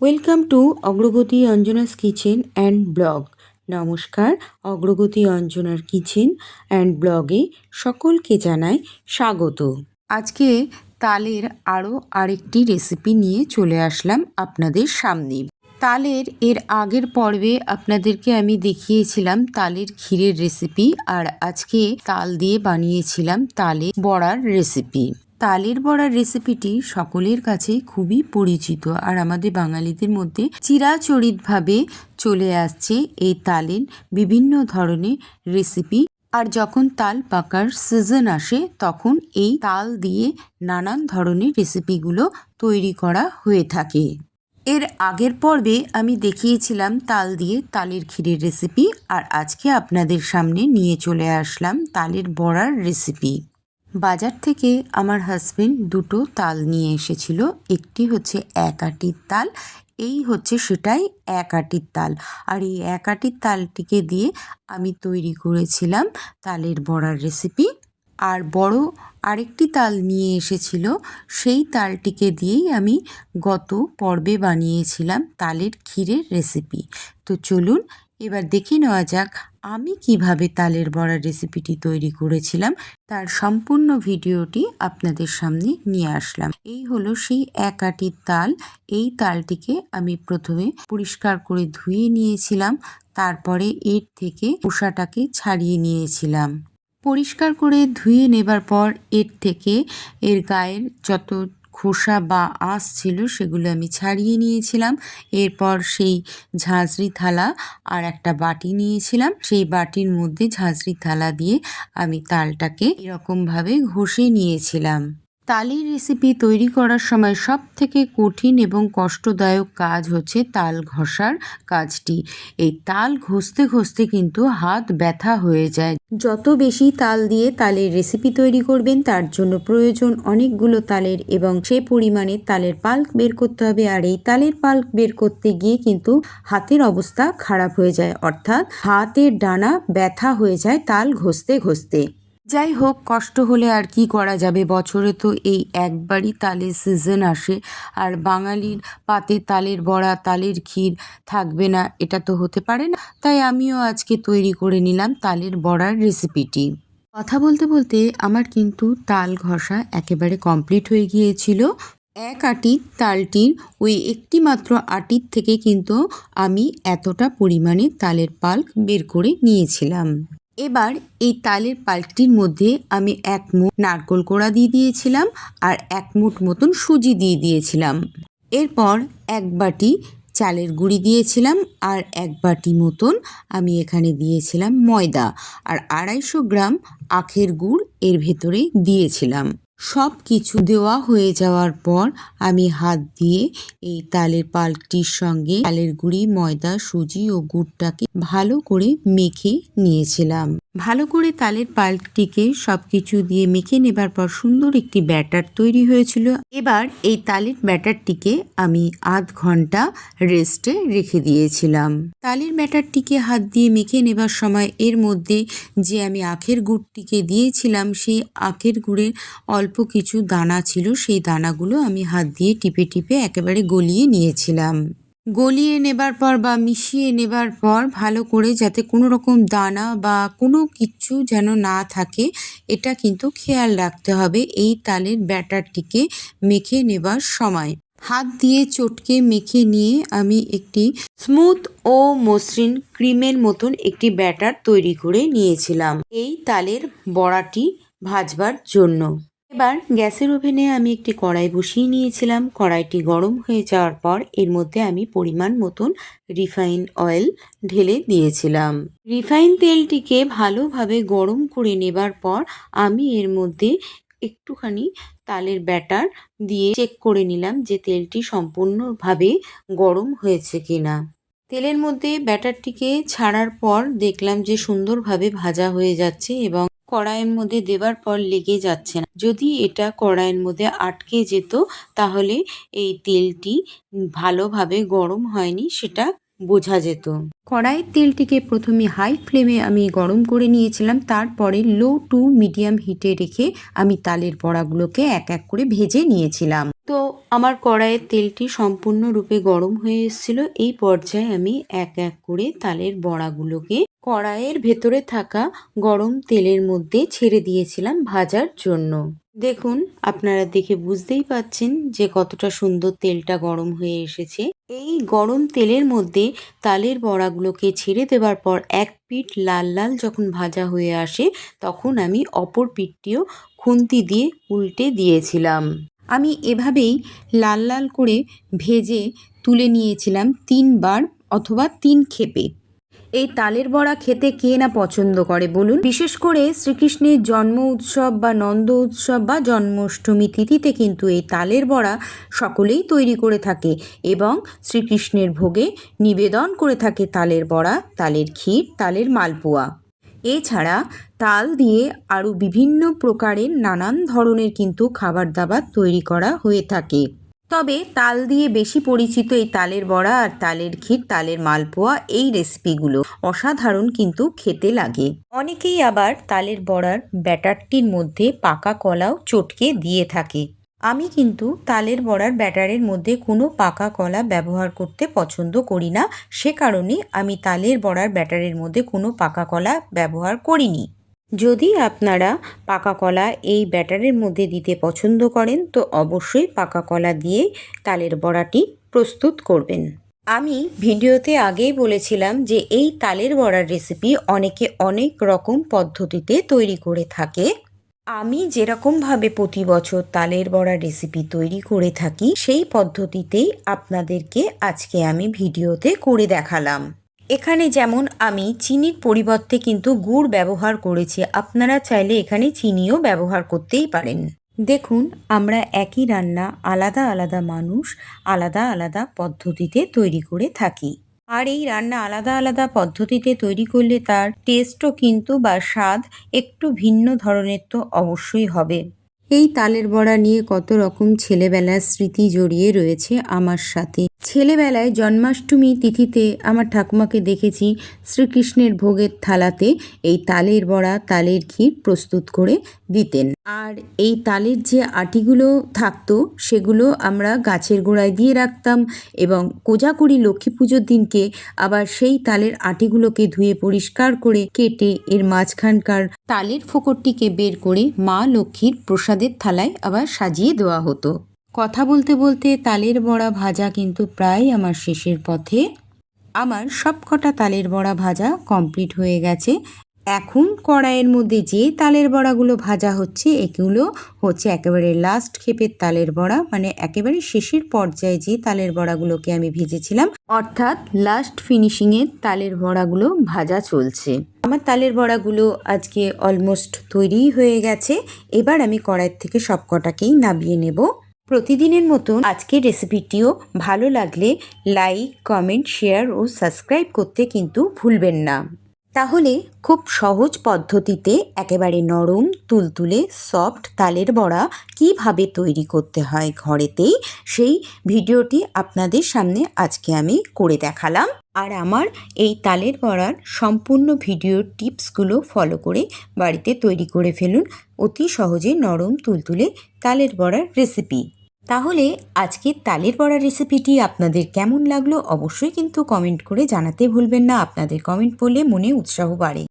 Welcome to অগ্রগতি Anjana's kitchen and blog নমস্কার অগ্রগতি অঞ্জনার কিচেন অ্যান্ড ব্লগে সকলকে জানাই স্বাগত। আজকে তালের আরও আরেকটি রেসিপি নিয়ে চলে আসলাম আপনাদের সামনে। তালের এর আগের পর্বে আপনাদেরকে আমি দেখিয়েছিলাম তালের ক্ষীরের রেসিপি আর আজকে তাল দিয়ে বানিয়েছিলাম তালের বড়ার রেসিপি তালের বড়ার রেসিপিটি সকলের কাছে খুবই পরিচিত। আর আমাদের বাঙালিদের মধ্যে চিরাচরিতভাবে চলে আসছে এই তালের বিভিন্ন ধরনের রেসিপি আর যখন তাল পাকার সিজন আসে, তখন এই তাল দিয়ে নানান ধরনের রেসিপিগুলো তৈরি করা হয়ে থাকে। এর আগের পর্বে আমি দেখিয়েছিলাম তাল দিয়ে তালের ক্ষীরের রেসিপি আর আজকে আপনাদের সামনে নিয়ে চলে আসলাম তালের বড়ার রেসিপি বাজার থেকে আমার হাজব্যান্ড দুটো তাল নিয়ে এসেছিল। একটি হচ্ছে এক আটির তাল, এই হচ্ছে সেটাই এক আটির তাল। আর এই এক আটির তালটিকে দিয়ে আমি তৈরি করেছিলাম তালের বড়ার রেসিপি আর বড় আরেকটি তাল নিয়ে এসেছিল, সেই তালটিকে দিয়েই আমি গত পর্বে বানিয়েছিলাম তালের ক্ষীরের রেসিপি তো চলুন, এবার দেখে নেওয়া যাক আমি কীভাবে তালের বড়ার রেসিপিটি তৈরি করেছিলাম, তার সম্পূর্ণ ভিডিওটি আপনাদের সামনে নিয়ে আসলাম। এই হলো সেই এক আটির তাল। এই তালটিকে আমি প্রথমে পরিষ্কার করে ধুয়ে নিয়েছিলাম, তারপরে এর থেকে খোসাটাকে ছাড়িয়ে নিয়েছিলাম। পরিষ্কার করে ধুয়ে নেবার পর এর থেকে এর গায়ের যত খোসা বা আঁশ ছিল সেগুলো আমি ছাড়িয়ে নিয়েছিলাম। এরপর সেই ঝাঁঝরি থালা আর একটা বাটি নিয়েছিলাম। সেই বাটির মধ্যে ঝাঁঝরি থালা দিয়ে আমি তালটাকে এরকমভাবে ঘষে নিয়েছিলাম। তালের রেসিপি তৈরি করার সময় সব থেকে কঠিন এবং কষ্টদায়ক কাজ হচ্ছে তাল ঘষার কাজটি। এই তাল ঘষতে ঘষতে কিন্তু হাত ব্যথা হয়ে যায়। যত বেশি তাল দিয়ে তালের রেসিপি তৈরি করবেন, তার জন্য প্রয়োজন অনেকগুলো তালের এবং সে পরিমাণে তালের পাল্ক বের করতে হবে। আর এই তালের পাল্ক বের করতে গিয়ে কিন্তু হাতের অবস্থা খারাপ হয়ে যায়। অর্থাৎ হাতের ডানা ব্যথা হয়ে যায় তাল ঘষতে ঘষতে। যাই হোক কষ্ট হলে আর কি করা যাবে? বছরে তো এই একবারই তালের সিজন আসে। আর বাঙালির পাতে তালের বড়া, তালের ক্ষীর থাকবে না, এটা তো হতে পারে না। তাই আমিও আজকে তৈরি করে নিলাম তালের বড়ার রেসিপিটি কথা বলতে বলতে আমার কিন্তু তাল ঘষা একেবারে কমপ্লিট হয়ে গিয়েছিল। এক আটির তালটির ওই একটি মাত্র আটির থেকে কিন্তু আমি এতটা পরিমাণে তালের পাল্ক বের করে নিয়েছিলাম। এবার এই তালের পাল্কটির মধ্যে আমি এক মুঠ নারকোল কোড়া দিয়ে দিয়েছিলাম আর এক মুঠ মতন সুজি দিয়ে দিয়েছিলাম। এরপর এক বাটি চালের গুঁড়ি দিয়েছিলাম আর এক বাটি মতন আমি এখানে দিয়েছিলাম ময়দা আর আড়াইশো গ্রাম আখের গুড় এর ভেতরে দিয়েছিলাম। সব কিছু দেওয়া হয়ে যাওয়ার পর আমি হাত দিয়ে এই তালের পাল্কটির সঙ্গে তালের গুঁড়ি, ময়দা, সুজি ও গুড়টাকে ভালো করে মেখে নিয়েছিলাম। ভালো করে তালের পাল্কটিকে সব কিছু দিয়ে মেখে নেবার পর সুন্দর একটি ব্যাটার তৈরি হয়েছিল। এবার এই তালের ব্যাটারটিকে আমি আধ ঘণ্টা রেস্টে রেখে দিয়েছিলাম। তালের ব্যাটারটিকে হাত দিয়ে মেখে নেবার সময় এর মধ্যে যে আমি আখের গুড়টিকে দিয়েছিলাম, সেই আখের গুড়ের অল্প কিছু দানা ছিল, সেই দানাগুলো আমি হাত দিয়ে টিপে টিপে একেবারে গলিয়ে নিয়েছিলাম। গলিয়ে নেবার পর বা মিশিয়ে নেবার পর ভালো করে যাতে কোনো রকম দানা বা কোনো কিছু যেন না থাকে, এটা কিন্তু খেয়াল রাখতে হবে এই তালের ব্যাটারটিকে মেখে নেবার সময়। হাত দিয়ে চটকে মেখে নিয়ে আমি একটি স্মুথ ও মসৃণ ক্রিমের মতন একটি ব্যাটার তৈরি করে নিয়েছিলাম এই তালের বড়াটি ভাজবার জন্য। এবার গ্যাসের ওভেনে আমি একটি কড়াই বসিয়ে নিয়েছিলাম। কড়াইটি গরম হয়ে যাওয়ার পর এর মধ্যে আমি পরিমাণ মতন রিফাইন অয়েল ঢেলে দিয়েছিলাম। রিফাইন তেলটিকে ভালোভাবে গরম করে নেবার পর আমি এর মধ্যে একটুখানি তালের ব্যাটার দিয়ে চেক করে নিলাম যে তেলটি সম্পূর্ণভাবে গরম হয়েছে কিনা। তেলের মধ্যে ব্যাটারটিকে ছাড়ার পর দেখলাম যে সুন্দরভাবে ভাজা হয়ে যাচ্ছে এবং কড়াইয়ের মধ্যে দেবার পর লেগে যাচ্ছে না। যদি এটা কড়াইয়ের মধ্যে আটকে যেত, তাহলে এই তেলটি ভালোভাবে গরম হয়নি সেটা বোঝা যেত। কড়াইয়ের তেলটিকে প্রথমে হাই ফ্লেমে আমি গরম করে নিয়েছিলাম, তারপরে লো টু মিডিয়াম হিটে রেখে আমি তালের বড়াগুলোকে এক এক করে ভেজে নিয়েছিলাম। তো আমার কড়াইয়ের তেলটি সম্পূর্ণরূপে গরম হয়ে এসেছিল। এই পর্যায়ে আমি এক এক করে তালের বড়াগুলোকে কড়াইয়ের ভেতরে থাকা গরম তেলের মধ্যে ছেড়ে দিয়েছিলাম ভাজার জন্য। দেখুন, আপনারা দেখে বুঝতেই পাচ্ছেন যে কতটা সুন্দর তেলটা গরম হয়ে এসেছে। এই গরম তেলের মধ্যে তালের বড়াগুলোকে ছেড়ে দেওয়ার পর এক পিঠ লাল লাল যখন ভাজা হয়ে আসে, তখন আমি অপর পিঠটিও খুন্তি দিয়ে উল্টে দিয়েছিলাম। আমি এভাবেই লাল লাল করে ভেজে তুলে নিয়েছিলাম তিনবার অথবা তিন ক্ষেপে এই তালের বড়া খেতে কে না পছন্দ করে বলুন? বিশেষ করে শ্রীকৃষ্ণের জন্ম উৎসব বা নন্দ উৎসব বা জন্মাষ্টমী তিথিতে কিন্তু এই তালের বড়া সকলেই তৈরি করে থাকে এবং শ্রীকৃষ্ণের ভোগে নিবেদন করে থাকে তালের বড়া, তালের ক্ষীর, তালের মালপোয়া। এছাড়া তাল দিয়ে আরও বিভিন্ন প্রকারের নানান ধরনের কিন্তু খাবার দাবার তৈরি করা হয়ে থাকে। তবে তাল দিয়ে বেশি পরিচিত এই তালের বড়া আর তালের ক্ষীর, তালের মালপোয়া এই রেসিপিগুলো অসাধারণ কিন্তু খেতে লাগে। অনেকেই আবার তালের বড়ার ব্যাটারটির মধ্যে পাকা কলাও চটকে দিয়ে থাকে। আমি কিন্তু তালের বড়ার ব্যাটারের মধ্যে কোনো পাকা কলা ব্যবহার করতে পছন্দ করি না। সে কারণে আমি তালের বড়ার ব্যাটারের মধ্যে কোনো পাকা কলা ব্যবহার করিনি। যদি আপনারা পাকা কলা এই ব্যাটারের মধ্যে দিতে পছন্দ করেন, তো অবশ্যই পাকা কলা দিয়ে তালের বড়াটি প্রস্তুত করবেন। আমি ভিডিওতে আগেই বলেছিলাম যে এই তালের বড়ার রেসিপি অনেকে অনেক রকম পদ্ধতিতে তৈরি করে থাকে। আমি যেরকমভাবে প্রতি বছর তালের বড়া রেসিপি তৈরি করে থাকি, সেই পদ্ধতিতেই আপনাদেরকে আজকে আমি ভিডিওতে করে দেখালাম। এখানে যেমন আমি চিনির পরিবর্তে কিন্তু গুড় ব্যবহার করেছি, আপনারা চাইলে এখানে চিনিও ব্যবহার করতেই পারেন। দেখুন, আমরা একই রান্না আলাদা আলাদা মানুষ আলাদা আলাদা পদ্ধতিতে তৈরি করে থাকি। আর এই রান্না আলাদা আলাদা পদ্ধতিতে তৈরি করলে তার টেস্টও কিন্তু বা স্বাদ একটু ভিন্ন ধরনের তো অবশ্যই হবে। এই তালের বড়া নিয়ে কত রকম ছেলেবেলার স্মৃতি জড়িয়ে রয়েছে আমার সাথে। ছেলেবেলায় জন্মাষ্টমী তিথিতে আমার ঠাকুমাকে দেখেছি শ্রীকৃষ্ণের ভোগের থালাতে এই তালের বড়া, তালের ক্ষীর প্রস্তুত করে দিতেন। আর এই তালের যে আটিগুলো থাকতো, সেগুলো আমরা গাছের গোড়ায় দিয়ে রাখতাম এবং কোজাকুড়ি লক্ষ্মী পুজোর দিনকে আবার সেই তালের আটিগুলোকে ধুয়ে পরিষ্কার করে কেটে এর মাঝখানকার তালের ফোকরটিকে বের করে মা লক্ষ্মীর প্রসাদের থালায় আবার সাজিয়ে দেওয়া হতো। কথা বলতে বলতে তালের বড়া ভাজা কিন্তু প্রায় আমার শেষের পথে। আমার সব কটা তালের বড়া ভাজা কমপ্লিট হয়ে গেছে। এখন কড়াইয়ের মধ্যে যে তালের বড়াগুলো ভাজা হচ্ছে, এগুলো হচ্ছে একেবারে লাস্ট খেপের তালের বড়া মানে একেবারে শেষের পর্যায়ে যে তালের বড়াগুলোকে আমি ভেজেছিলাম, অর্থাৎ লাস্ট ফিনিশিংয়ের তালের বড়াগুলো ভাজা চলছে। আমার তালের বড়াগুলো আজকে অলমোস্ট তৈরি হয়ে গেছে। এবার আমি কড়াইয়ের থেকে সব কটাকেই নামিয়ে নেব। প্রতিদিনের মতন আজকের রেসিপিটিও ভালো লাগলে লাইক কমেন্ট শেয়ার ও সাবস্ক্রাইব করতে কিন্তু ভুলবেন না। তাহলে খুব সহজ পদ্ধতিতে একেবারে নরম, তুলতুলে সফট তালের বড়া কীভাবে তৈরি করতে হয় ঘরেতেই সেই ভিডিওটি আপনাদের সামনে আজকে আমি করে দেখালাম। আর আমার এই তালের বড়ার সম্পূর্ণ ভিডিও টিপসগুলো ফলো করে বাড়িতে তৈরি করে ফেলুন অতি সহজে নরম, তুলতুলে তালের বড়ার রেসিপি তাহলে আজকের তালের বড়া রেসিপিটি আপনাদের কেমন লাগল অবশ্যই কিন্তু কমেন্ট করে জানাতে ভুলবেন না। আপনাদের কমেন্ট পড়লে মনে উৎসাহ বাড়ে।